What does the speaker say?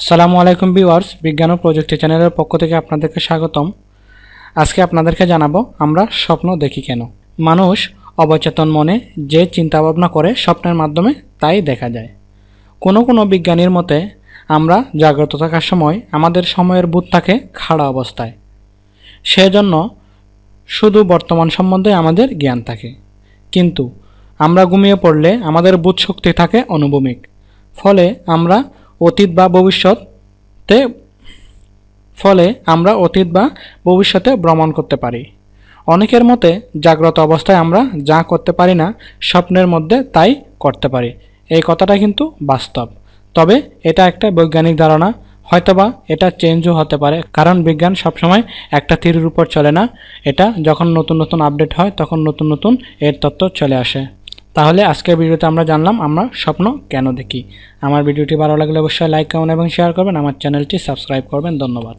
আসসালামু আলাইকুম ভিউয়ার্স, বিজ্ঞান ও প্রযুক্তি চ্যানেলের পক্ষ থেকে আপনাদেরকে স্বাগতম। আজকে আপনাদেরকে জানাব আমরা স্বপ্ন দেখি কেন। মানুষ অবচেতন মনে যে চিন্তাভাবনা করে স্বপ্নের মাধ্যমে তাই দেখা যায়। কোনো কোনো বিজ্ঞানীর মতে, আমরা জাগ্রত থাকার সময় আমাদের সময়ের বুধ থাকে খাড়া অবস্থায়। সেজন্য শুধু বর্তমান সম্বন্ধে আমাদের জ্ঞান থাকে। কিন্তু আমরা ঘুমিয়ে পড়লে আমাদের বুধ শক্তি থাকে অনুভূমিক। ফলে আমরা অতীত বা ভবিষ্যতে ফলে আমরা অতীত বা ভবিষ্যতে ভ্রমণ করতে পারি। অনেকের মতে জাগ্রত অবস্থায় আমরা যা করতে পারি না, স্বপ্নের মধ্যে তাই করতে পারি। এই কথাটা কিন্তু বাস্তব। তবে এটা একটা বৈজ্ঞানিক ধারণা। হয়তোবা এটা চেঞ্জও হতে পারে। কারণ বিজ্ঞান সবসময় একটা থিরির উপর চলে না। এটা যখন নতুন নতুন আপডেট হয়, তখন নতুন নতুন এর তথ্য চলে আসে। তাহলে আজকের ভিডিওতে আমরা জানলাম আমরা স্বপ্ন কেন দেখি। আমার ভিডিওটি ভালো লাগলে অবশ্যই লাইক কমেন্ট এবং শেয়ার করবেন। আমার চ্যানেলটি সাবস্ক্রাইব করবেন। ধন্যবাদ।